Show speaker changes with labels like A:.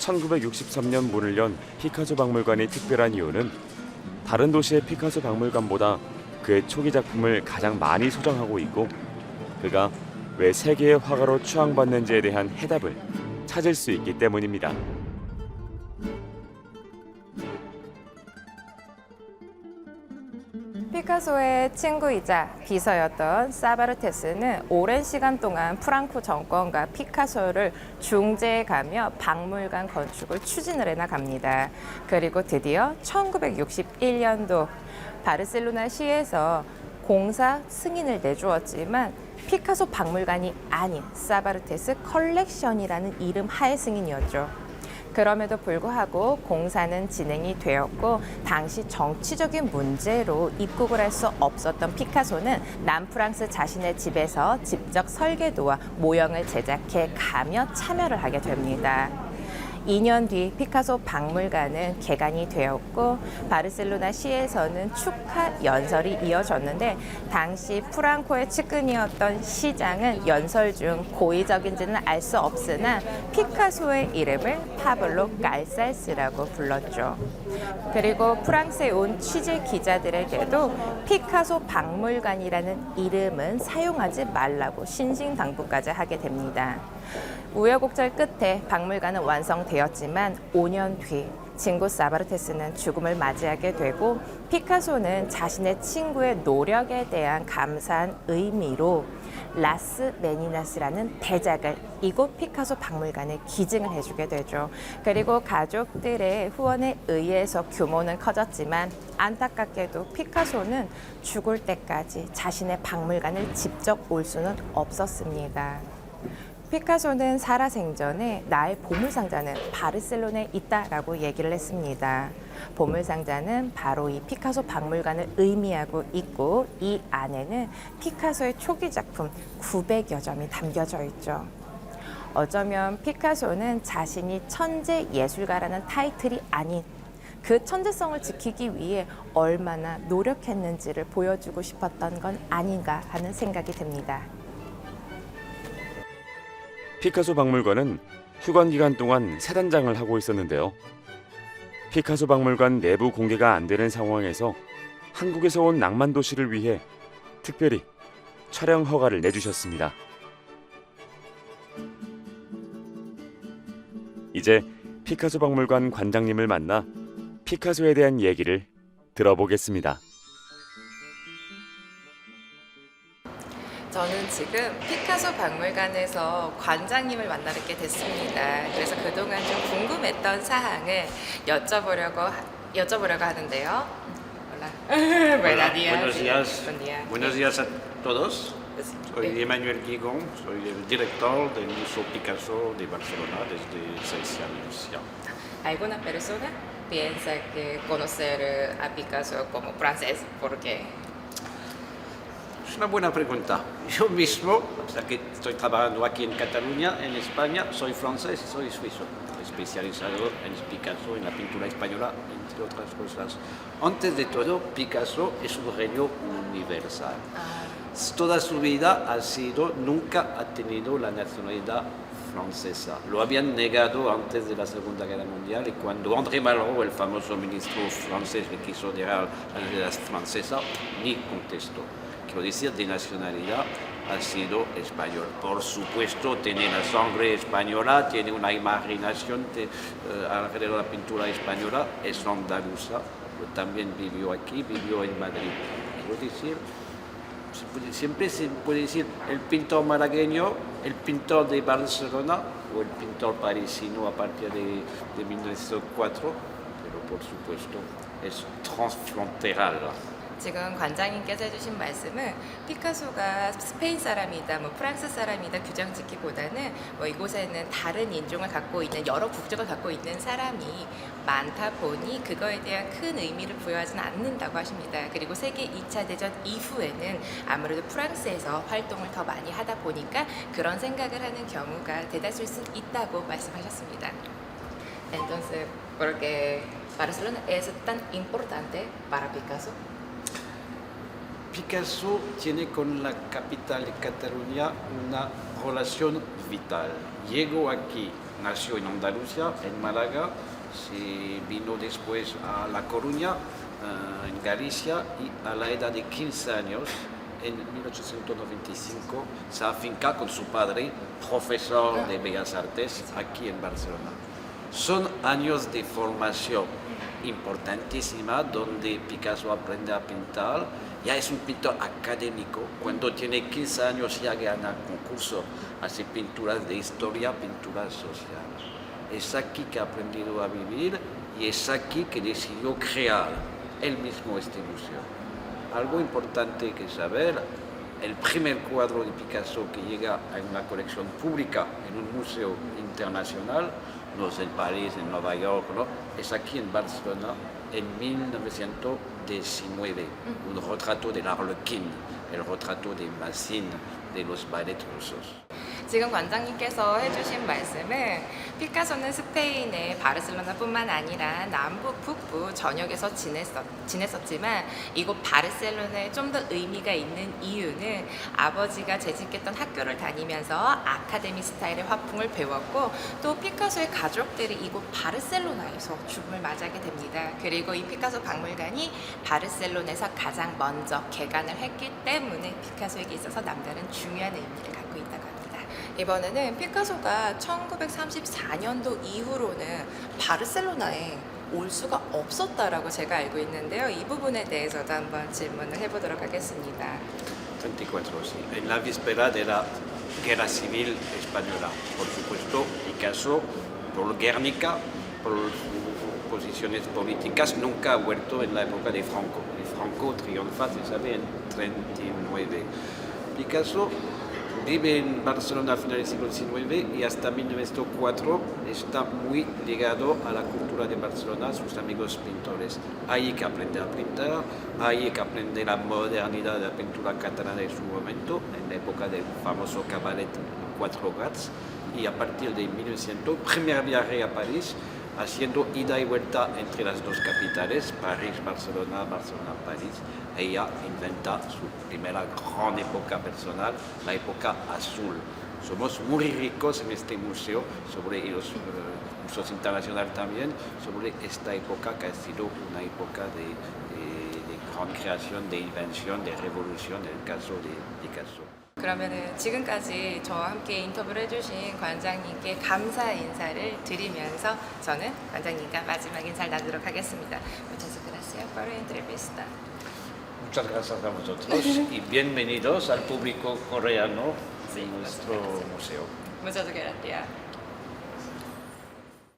A: 1963년 문을 연 피카소 박물관이 특별한 이유는 다른 도시의 피카소 박물관보다 그의 초기 작품을 가장 많이 소장하고 있고 그가 왜 세계의 화가로 추앙받는지에 대한 해답을 찾을 수 있기 때문입니다.
B: 피카소의 친구이자 비서였던 사바르테스는 오랜 시간 동안 프랑코 정권과 피카소를 중재해가며 박물관 건축을 추진을 해나갑니다. 그리고 드디어 1961년도 바르셀로나 시에서 공사 승인을 내주었지만 피카소 박물관이 아닌 사바르테스 컬렉션이라는 이름 하에 승인이었죠. 그럼에도 불구하고 공사는 진행이 되었고 당시 정치적인 문제로 입국을 할 수 없었던 피카소는 남프랑스 자신의 집에서 직접 설계도와 모형을 제작해 가며 참여를 하게 됩니다. 2년 뒤 피카소 박물관은 개관이 되었고 바르셀로나 시에서는 축하 연설이 이어졌는데 당시 프랑코의 측근이었던 시장은 연설 중 고의적인지는 알 수 없으나 피카소의 이름을 파블로 깔살스라고 불렀죠. 그리고 프랑스에 온 취재 기자들에게도 피카소 박물관이라는 이름은 사용하지 말라고 신신당부까지 하게 됩니다. 우여곡절 끝에 박물관은 완성되었지만 5년 뒤 친구 사바르테스는 죽음을 맞이하게 되고 피카소는 자신의 친구의 노력에 대한 감사한 의미로 라스 메니나스라는 대작을 이곳 피카소 박물관에 기증을 해주게 되죠. 그리고 가족들의 후원에 의해서 규모는 커졌지만 안타깝게도 피카소는 죽을 때까지 자신의 박물관을 직접 올 수는 없었습니다. 피카소는 살아생전에 나의 보물상자는 바르셀로나에 있다라고 얘기를 했습니다. 보물상자는 바로 이 피카소 박물관을 의미하고 있고 이 안에는 피카소의 초기 작품 900여 점이 담겨져 있죠. 어쩌면 피카소는 자신이 천재 예술가라는 타이틀이 아닌 그 천재성을 지키기 위해 얼마나 노력했는지를 보여주고 싶었던 건 아닌가 하는 생각이 듭니다.
A: 피카소 박물관은 휴관 기간 동안 세 단장을 하고 있었는데요. 피카소 박물관 내부 공개가 안 되는 상황에서 한국에서 온 낭만 도시를 위해 특별히 촬영 허가를 내주셨습니다. 이제 피카소 박물관 관장님을 만나 피카소에 대한 얘기를 들어보겠습니다.
B: 지금 피카소 박물관에서 관장님을 만나뵙게 됐습니다. 그래서 그동안 좀 궁금했던 사항을 여쭤보려고 하- 여쭤보려고 하는데요. Hola. Buenos días.
C: Buenos días.
B: Buen día.
C: Buenos días a todos. Soy
B: Eh,
C: Emmanuel Guigón, soy el director del Museo Picasso de Barcelona desde seis años ya.
B: ¿Alguna persona piensa que conocer a Picasso como francés? ¿Por qué?
C: Es una buena pregunta. Yo mismo, hasta que estoy trabajando aquí en Cataluña, en España, soy francés y soy suizo, especializado en Picasso, en la pintura española, entre otras cosas. Antes de todo, Picasso es un genio universal. Toda su vida ha sido, nunca ha tenido la nacionalidad francesa. Lo habían negado antes de la Segunda Guerra Mundial y cuando André Malraux, el famoso ministro francés, le quiso dejar la nacionalidad francesa, ni contestó. Quiero decir, de nacionalidad ha sido español. Por supuesto, tiene la sangre española, tiene una imaginación de, eh, alrededor de la pintura española, es andaluza, también vivió aquí, vivió en Madrid. Quiero decir, siempre se puede decir el pintor malagueño, el pintor de Barcelona o el pintor parisino a partir de, de 1904, pero por supuesto es transfronteral.
B: 지금 관장님께서 해주신 말씀은 피카소가 스페인 사람이다, 뭐 프랑스 사람이다 규정 짓기보다는 뭐 이곳에는 다른 인종을 갖고 있는 여러 국적을 갖고 있는 사람이 많다 보니 그거에 대한 큰 의미를 부여하지는 않는다고 하십니다. 그리고 세계 2차 대전 이후에는 아무래도 프랑스에서 활동을 더 많이 하다 보니까 그런 생각을 하는 경우가 대다수일 수 있다고 말씀하셨습니다. Entonces, ¿por qué Barcelona es tan importante para Picasso?
C: Picasso tiene con la capital de Cataluña una relación vital. Llegó aquí, nació en Andalucía, en Málaga, se vino después a La Coruña, eh, en Galicia, y a la edad de 15 años, en 1895, se afinca con su padre, profesor de Bellas Artes, aquí en Barcelona. Son años de formación importantísima donde Picasso aprende a pintar. Ya es un pintor académico. Cuando tiene 15 años ya gana concurso, hace pinturas de historia, pinturas sociales. Es aquí que ha aprendido a vivir y es aquí que decidió crear él mismo este museo. Algo importante que saber, el primer cuadro de Picasso que llega a una colección pública en un museo internacional, no en París, en Nueva York, ¿no? es aquí en Barcelona en 1919, un retrato del Arlequín, el retrato de Massine, de los ballets rusos.
B: 지금 관장님께서 해주신 말씀은 피카소는 스페인의 바르셀로나뿐만 아니라 남북, 북부 전역에서 지냈었, 지냈었지만 이곳 바르셀로나에 좀 더 의미가 있는 이유는 아버지가 재직했던 학교를 다니면서 아카데미 스타일의 화풍을 배웠고 또 피카소의 가족들이 이곳 바르셀로나에서 죽음을 맞이하게 됩니다. 그리고 이 피카소 박물관이 바르셀로나에서 가장 먼저 개관을 했기 때문에 피카소에게 있어서 남다른 중요한 의미를 갖고 있다고 합니다. 이번에는 피카소가 1934년도 이후로는 바르셀로나에 올 수가 없었다라고 제가 알고 있는데요. 이 부분에 대해서도 한번 질문을 해보도록 하겠습니다.
C: 34, sí. La víspera de la Guerra Civil Española. Por supuesto, Picasso, por Guernica, por sus posiciones políticas, nunca ha vuelto en la época de Franco. Y Franco triunfa, se sabe, en 39. Picasso vive en Barcelona a finales del siglo XIX y hasta 1904 está muy ligado a la cultura de Barcelona, sus amigos pintores. Ahí que aprende a pintar, ahí que aprende la modernidad de la pintura catalana de su momento, en la época del famoso cabaret Cuatro Gats, y a partir de 1900, primer viaje a París, haciendo ida y vuelta entre las dos capitales, París, Barcelona, Barcelona, París. Ella inventa su primera gran época personal, la época azul. Somos muy ricos en este museo, sobre los eh, museos internacionales también, sobre esta época que ha sido una época de, de- de gran creación, de invención, de revolución, en el caso de Picasso.
B: 그러면은 지금까지 저와 함께 인터뷰를 해주신 관장님께 감사 인사를 드리면서 저는 관장님과 마지막 인사를 나누도록 하겠습니다. Muchas gracias por la entrevista.
C: Muchas gracias a vosotros y bienvenidos al público coreano de nuestro museo.
B: Muchas gracias.